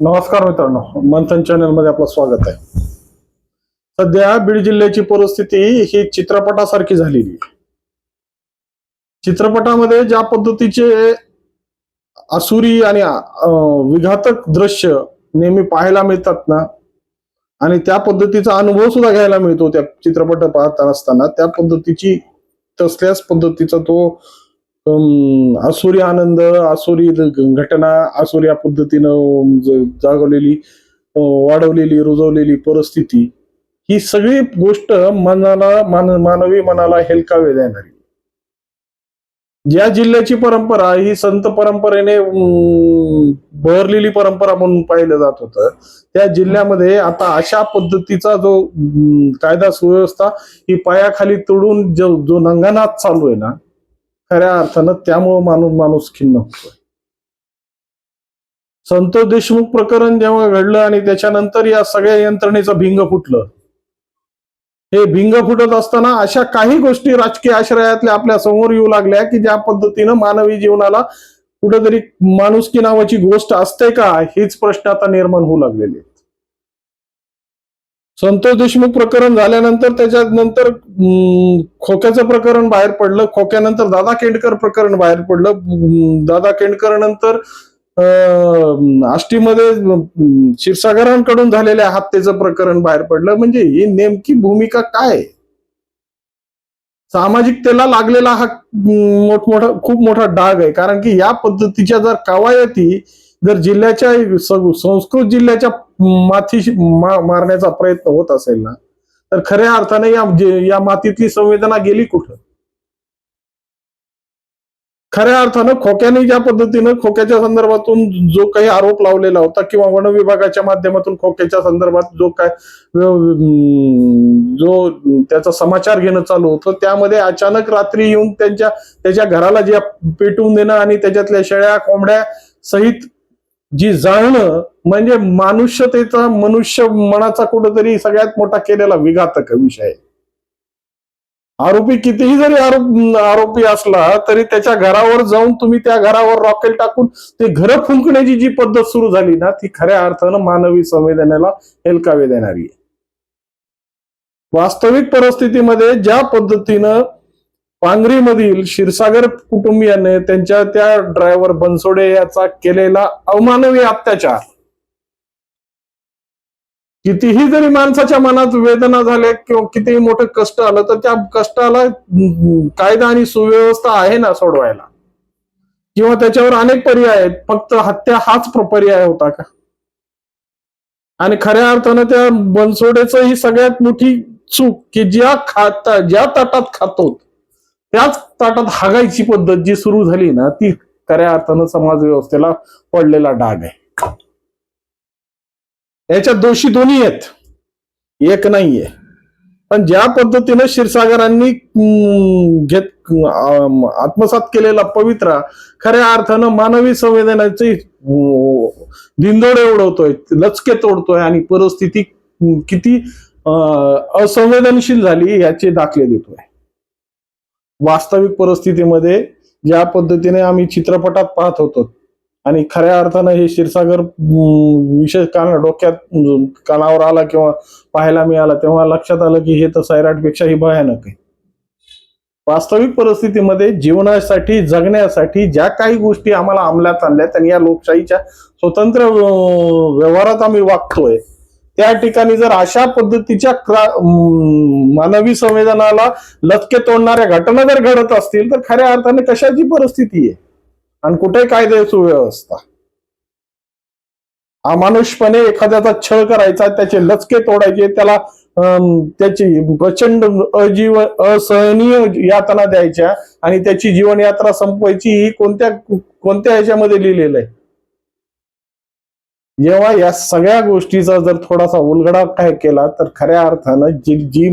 नमस्कार मित्रांनो मंथन चॅनलमध्ये आपलं स्वागत आहे. सध्या बीड जिल्ह्याची परिस्थिती ही चित्रपटासारखी झालेली आहे. चित्रपटामध्ये ज्या पद्धतीचे असुरी आणि विघातक दृश्य नेहमी पाहायला मिळतात ना आणि त्या पद्धतीचा अनुभव सुद्धा घ्यायला मिळतो त्या चित्रपट पाहत असताना त्या पद्धतीची तसल्याच पद्धतीचा तो आसुरी आनंद आसुरी घटना आसुरी या पद्धतीनं जागवलेली वाढवलेली रुजवलेली परिस्थिती ही सगळी गोष्ट मनाला मान मानवी मनाला हेलकावे देणारी. ज्या जिल्ह्याची परंपरा ही संत परंपरेने बहरलेली परंपरा म्हणून पाहिलं जात होतं त्या जिल्ह्यामध्ये आता अशा पद्धतीचा जो कायदा सुव्यवस्था ही पायाखाली तोडून जो जो नंगानात चालू आहे ना खऱ्या अर्थानं त्यामुळं माणूस माणूस खिन्न होतोय. संतोष देशमुख प्रकरण जेव्हा घडलं आणि त्याच्यानंतर या सगळ्या यंत्रणेचं भिंग फुटलं. हे भिंग फुटत असताना अशा काही गोष्टी राजकीय आश्रयातल्या आपल्यासमोर येऊ लागल्या की ज्या पद्धतीनं मानवी जीवनाला कुठेतरी माणुसकी नावाची गोष्ट असते का हेच प्रश्न आता निर्माण होऊ लागलेले संतोष देशमुख प्रकरण झाल्यानंतर त्याच्यानंतर नंतर खोक्याचं प्रकरण बाहेर पडलं. खोक्यानंतर दादा केंडकर प्रकरण बाहेर पडलं. दादा केंडकर नंतर आष्टीमध्ये क्षीरसागरांकडून झालेल्या हत्येचं प्रकरण बाहेर पडलं. म्हणजे ही नेमकी भूमिका काय सामाजिकतेला लागलेला हा मोठमोठा खूप मोठा डाग आहे. कारण की या पद्धतीच्या जर कवायती जर जिल्ह्याच्या संस्कृत जिल्ह्याच्या माथी मा- मारण्याचा प्रयत्न होत असेल ना तर खऱ्या अर्थाने या या मातीतली संवेदना गेली कुठं? खऱ्या अर्थानं खोक्याने ज्या पद्धतीनं खोक्याच्या संदर्भातून जो काही आरोप लावलेला होता किंवा वन विभागाच्या माध्यमातून खोक्याच्या संदर्भात जो काय जो त्याचा समाचार घेणं चालू होतं त्यामध्ये अचानक रात्री येऊन त्यांच्या त्याच्या घराला जे पेटवून देणं आणि त्याच्यातल्या शेळ्या कोंबड्या सहित जी जाणणं म्हणजे मानुष्यतेचा मनुष्य मनाचा कुठंतरी सगळ्यात मोठा केलेला विघातक विषय आहे. आरोपी कितीही जरी आरोप आरोपी असला तरी त्याच्या घरावर जाऊन तुम्ही त्या घरावर रॉकेल टाकून ते घर फुंकण्याची जी पद्धत सुरू झाली ना ती खऱ्या अर्थानं मानवी संवेदनेला हेलकावे देणारी आहे वास्तविक परिस्थितीमध्ये ज्या पद्धतीनं पांगरीमधील क्षीरसागर कुटुंबियाने त्यांच्या त्या ड्रायव्हर बनसोडे याचा केलेला अवमानवी अत्याचार. कितीही जरी माणसाच्या मनात वेदना झाल्या किंवा कितीही मोठं कष्ट आलं तर त्या कष्टाला कायदा आणि सुव्यवस्था आहे ना सोडवायला? किंवा त्याच्यावर अनेक पर्याय आहेत फक्त हत्या हाच पर्याय होता का? आणि खऱ्या अर्थानं त्या बनसोडेच ही सगळ्यात मोठी चूक की ज्या खाता ज्या ताटात खातो त्याच ताटात हागायची पद्धत जी सुरू झाली ना ती खऱ्या अर्थानं समाज व्यवस्थेला पडलेला डाग आहे. याच्यात दोषी दोन्ही आहेत. एक नाहीये. पण ज्या पद्धतीनं क्षीरसागरांनी अं, घेत आत्मसात केलेला पवित्रा खऱ्या अर्थानं मानवी संवेदनाचे धिंदोडे उडवतोय लचके तोडतोय आणि परिस्थिती किती अं, असंवेदनशील झाली याचे दाखले देतोय. वास्तविक परिस्थितीमध्ये ज्या पद्धतीने आम्ही चित्रपटात पाहत होतो आणि खऱ्या अर्थानं हे क्षीरसागर विशेष कान डोक्यात कानावर आला किंवा पाहायला मिळाला तेव्हा लक्षात आलं की हे तर सैराटपेक्षाही भयानक आहे. वास्तविक परिस्थितीमध्ये जीवनासाठी जगण्यासाठी ज्या काही गोष्टी आम्हाला अंमलात आणल्यात आणि या लोकशाहीच्या स्वतंत्र व्यवहारात आम्ही वागतोय त्या ठिकाणी जर अशा पद्धतीच्या मानवी संवेदनाला लचके तोडणाऱ्या घटना जर घडत असतील तर खऱ्या अर्थाने कशाची परिस्थिती आहे? आणि कुठे कायदे सुव्यवस्था? अमानुषपणे एखाद्याचा छळ करायचा त्याचे लचके तोडायचे त्याला अं, त्याची प्रचंड अजीव असहनीय यातना द्यायच्या आणि त्याची जीवनयात्रा संपवायची ही कोणत्या कोणत्या ह्याच्यामध्ये लिहिलेलं आहे? जेव्हा या सगळ्या गोष्टीचा जर थोडासा उलगडा काय केला तर खऱ्या अर्थानं जी जी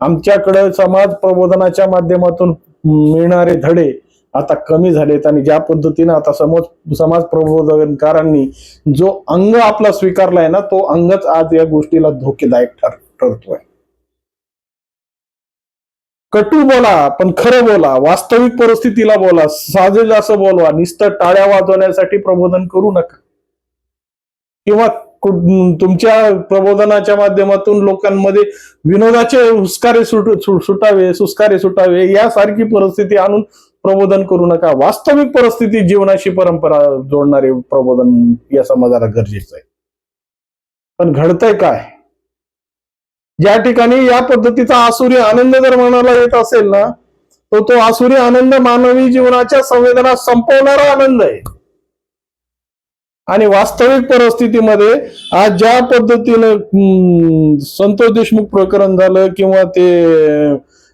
आमच्याकडे समाज प्रबोधनाच्या माध्यमातून मिळणारे धडे आता कमी झालेत आणि ज्या पद्धतीनं आता समज समाज प्रबोधनकारांनी जो अंग आपला स्वीकारलाय ना तो अंगच आज या गोष्टीला धोकेदायक ठर ठरतोय. कटू बोला पण खरं बोला वास्तविक परिस्थितीला बोला साजेल असं बोलवा निस्त टाळ्या वाजवण्यासाठी प्रबोधन करू नका. किंवा तुमच्या प्रबोधनाच्या माध्यमातून लोकांमध्ये विनोदाचे हुस्कारे सुटावे सुस्कारे सुटावे यासारखी परिस्थिती आणून प्रबोधन करू नका. वास्तविक परिस्थिती जीवनाशी परंपरा जोडणारे प्रबोधन या समाजाला गरजेचं आहे. पण घडतंय काय? ज्या ठिकाणी या पद्धतीचा आसुरी आनंद जर मनाला येत असेल ना तो तो आसुरी आनंद मानवी जीवनाच्या संवेदना संपवणारा आनंद आहे. आणि वास्तविक परिस्थितीमध्ये आज ज्या पद्धतीनं संतोष देशमुख प्रकरण झालं किंवा ते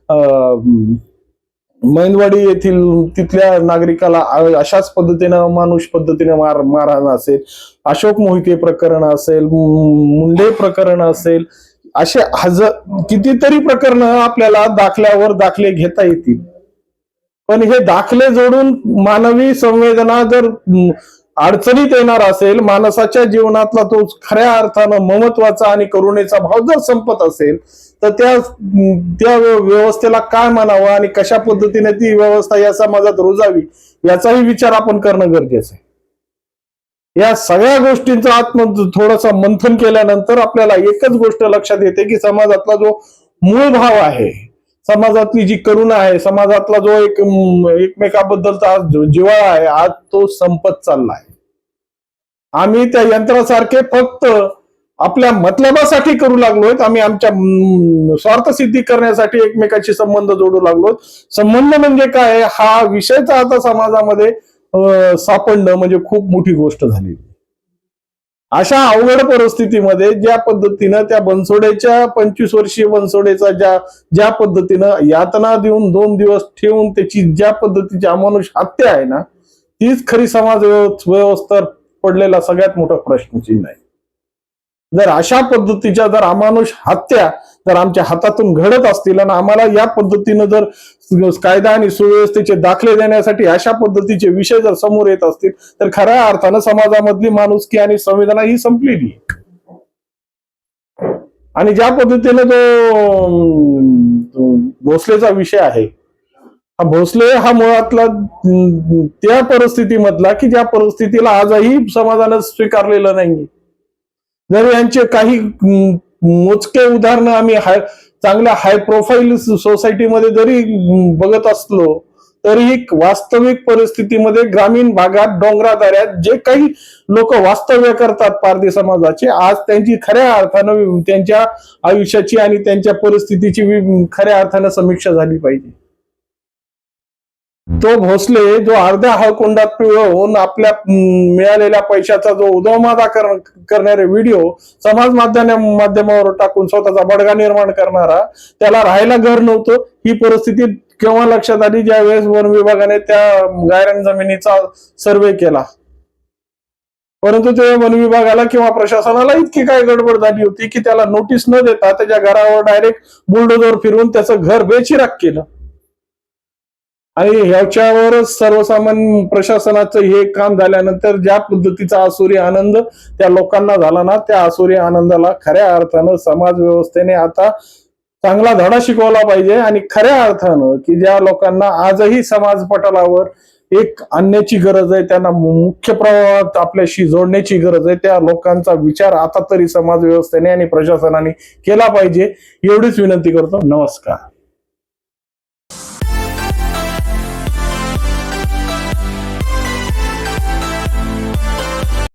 अं, येथील तिथल्या नागरिकाला अशाच पद्धतीनं मानुष पद्धतीने मार मारहाण असेल अशोक मोहिते प्रकरण असेल मुंडे प्रकरण असेल असे हजार कितीतरी प्रकरण आपल्याला दाखल्यावर दाखले घेता येतील. पण हे दाखले जोडून मानवी संवेदना जर अडचणीत येणार असेल माणसाच्या जीवनातला तो खऱ्या अर्थानं ममत्वाचा आणि करुणेचा भाव जर संपत असेल तर त्या त्या व्यवस्थेला काय म्हणावं आणि कशा पद्धतीने ती व्यवस्था या समाजात रुजावी याचाही विचार आपण करणं गरजेचं आहे. या सगळ्या गोष्टींचं आत्म थोडस मंथन केल्यानंतर आपल्याला एकच गोष्ट लक्षात येते की समाजातला जो मूळ भाव आहे समाजातली जी करुणा आहे समाजातला जो एक एकमेकाबद्दलचा आज जो जिव्हाळा आहे आज तो संपत चालला आहे आम्ही त्या यंत्रासारखे फक्त आपल्या मतलबासाठी करू लागलोय आम्ही आमच्या स्वार्थ सिद्धी करण्यासाठी एकमेकाशी संबंध जोडू लागलो संबंध म्हणजे काय? हा विषयचा आता समाजामध्ये सापडणं म्हणजे खूप मोठी गोष्ट झाली अशा अवघड परिस्थितीमध्ये ज्या पद्धतीनं त्या बनसोडेच्या पंचवीस वर्षीय बनसोडेचा ज्या ज्या पद्धतीनं यातना देऊन दोन दिवस ठेवून त्याची ज्या पद्धतीची अमानुष हत्या आहे ना तीच खरी समाज व्यवस्था पडलेला सगळ्यात मोठा प्रश्नचिन्ह आहे. जर अशा पद्धतीच्या जर अमानुष हत्या जर आमच्या हातातून घडत असतील आणि आम्हाला या पद्धतीनं जर कायदा आणि सुव्यवस्थेचे दाखले देण्यासाठी अशा पद्धतीचे विषय जर समोर येत असतील तर खऱ्या अर्थानं समाजामधली माणुसकी आणि संविधाना ही संपलेली. आणि ज्या पद्धतीने जो भोसलेचा विषय आहे हा भोसले हा मुळातला त्या परिस्थितीमधला की ज्या परिस्थितीला आजही समाजानं स्वीकारलेलं नाही जर यांचे काही मोजके उदाहरणं आम्ही हाय चांगल्या हाय प्रोफाईल सोसायटीमध्ये जरी बघत असलो तरीही वास्तविक परिस्थितीमध्ये ग्रामीण भागात डोंगरादऱ्यात जे काही लोक वास्तव्य करतात पारधी समाजाचे आज त्यांची खऱ्या अर्थानं त्यांच्या आयुष्याची आणि त्यांच्या परिस्थितीची खऱ्या अर्थानं समीक्षा झाली पाहिजे. तो भोसले जो अर्ध्या हळकुंडात पिळवून आपल्या मिळालेल्या पैशाचा जो उदोमादा कर- करणारे व्हिडिओ समाज माध्यमावर टाकून स्वतःचा बडगा निर्माण करणारा त्याला राहायला घर नव्हतं. ही परिस्थिती केव्हा लक्षात आली? ज्या वेळेस वन विभागाने त्या गायरान जमिनीचा सर्वे केला. परंतु ते वन विभागाला किंवा प्रशासनाला इतकी काय गडबड झाली होती की त्याला नोटीस न देता त्याच्या घरावर डायरेक्ट बुलडोजर फिरवून त्याचं घर बेचिराग केलं. आणि ह्याच्यावरच सर्वसामान्य प्रशासनाचं हे काम झाल्यानंतर ज्या पद्धतीचा आसुरी आनंद त्या लोकांना झाला ना त्या आसुरी आनंदाला खऱ्या अर्थानं समाज व्यवस्थेने आता चांगला धडा शिकवला पाहिजे आणि खऱ्या अर्थानं की ज्या लोकांना आजही समाज पटलावर एक आणण्याची गरज आहे त्यांना मुख्य प्रवाहात आपल्याशी जोडण्याची गरज आहे त्या लोकांचा विचार आता तरी समाज व्यवस्थेने आणि प्रशासनाने केला पाहिजे. एवढीच विनंती करतो. नमस्कार.